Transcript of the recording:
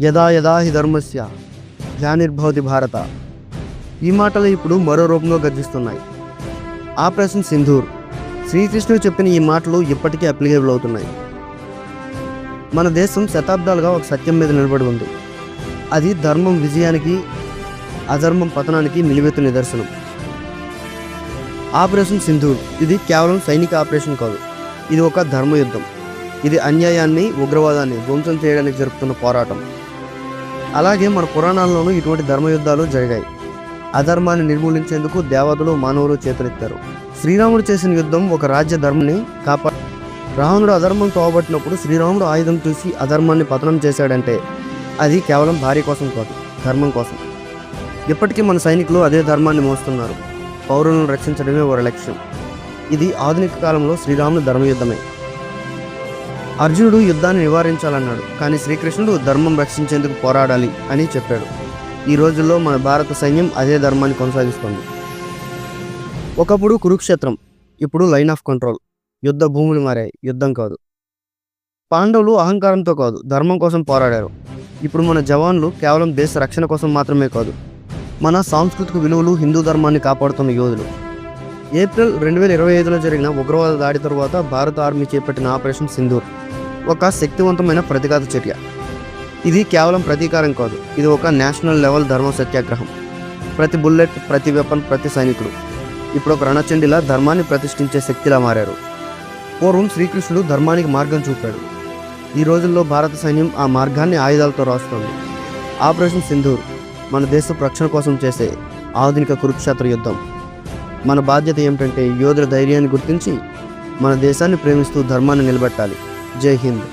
యదా యదా హి ధర్మస్య గ్లానిర్భవతి భారత. ఈ మాటలు ఇప్పుడు మరో రూపంలో గర్జిస్తున్నాయి. ఆపరేషన్ సింధూర్. శ్రీకృష్ణుడు చెప్పిన ఈ మాటలు ఇప్పటికీ అప్లికేబుల్ అవుతున్నాయి. మన దేశం శతాబ్దాలుగా ఒక సత్యం మీద నిలబడి ఉంది. అది ధర్మం విజయానికి అధర్మం పతనానికి నిలువెత్తు నిదర్శనం. ఆపరేషన్ సింధూర్. ఇది కేవలం సైనిక ఆపరేషన్ కాదు. ఇది ఒక ధర్మ యుద్ధం ఇది అన్యాయాన్ని ఉగ్రవాదాన్ని ధ్వంసం చేయడానికి జరుపుతున్న పోరాటం. అలాగే మన పురాణాల్లోనూ ఇటువంటి ధర్మయుద్ధాలు జరిగాయి. అధర్మాన్ని నిర్మూలించేందుకు దేవతలు మానవులు చేతులెత్తారు. శ్రీరాముడు చేసిన యుద్ధం ఒక రాజ్య ధర్మాన్ని కాపా రావణుడు అధర్మం తోబట్టినప్పుడు శ్రీరాముడు ఆయుధం చూసి అధర్మాన్ని పతనం చేశాడంటే అది కేవలం భార్య కోసం కాదు ధర్మం కోసం. ఇప్పటికీ మన సైనికులు అదే ధర్మాన్ని మోస్తున్నారు. పౌరులను రక్షించడమే వారి లక్ష్యం. ఇది ఆధునిక కాలంలో శ్రీరాముని ధర్మయుద్ధమే. అర్జునుడు యుద్ధాన్ని నివారించాలన్నాడు కానీ శ్రీకృష్ణుడు ధర్మం రక్షించేందుకు పోరాడాలి అని చెప్పాడు. ఈ రోజుల్లో మన భారత సైన్యం అదే ధర్మాన్ని కొనసాగిస్తుంది. ఒకప్పుడు కురుక్షేత్రం ఇప్పుడు లైన్ ఆఫ్ కంట్రోల్. యుద్ధ భూములు మారాయి యుద్ధం కాదు. పాండవులు అహంకారంతో కాదు ధర్మం కోసం పోరాడారు. ఇప్పుడు మన జవాన్లు కేవలం దేశ రక్షణ కోసం మాత్రమే కాదు మన సాంస్కృతిక విలువలు హిందూ ధర్మాన్ని కాపాడుతున్న యోధులు. ఏప్రిల్ రెండు వేల ఇరవై ఐదులో జరిగిన ఉగ్రవాద దాడి తరువాత భారత ఆర్మీ చేపట్టిన ఆపరేషన్ సింధూర్ ఒక శక్తివంతమైన ప్రతిఘాత చర్య. ఇది కేవలం ప్రతీకారం కాదు ఇది ఒక నేషనల్ లెవెల్ ధర్మ సత్యాగ్రహం ప్రతి బుల్లెట్ ప్రతి వెపన్ ప్రతి సైనికుడు ఇప్పుడు ఒక రణచండిలా ధర్మాన్ని ప్రతిష్ఠించే శక్తిలా మారారు. పూర్వం శ్రీకృష్ణుడు ధర్మానికి మార్గం చూపాడు. ఈ రోజుల్లో భారత సైన్యం ఆ మార్గాన్ని ఆయుధాలతో రాస్తోంది. ఆపరేషన్ సింధూర్ మన దేశ రక్షణ కోసం చేసే ఆధునిక కురుక్షేత్ర యుద్ధం. మన బాధ్యత ఏమిటంటే యోధుల ధైర్యాన్ని గుర్తించి మన దేశాన్ని ప్రేమిస్తూ ధర్మాన్ని నిలబెట్టాలి. జై హింద్.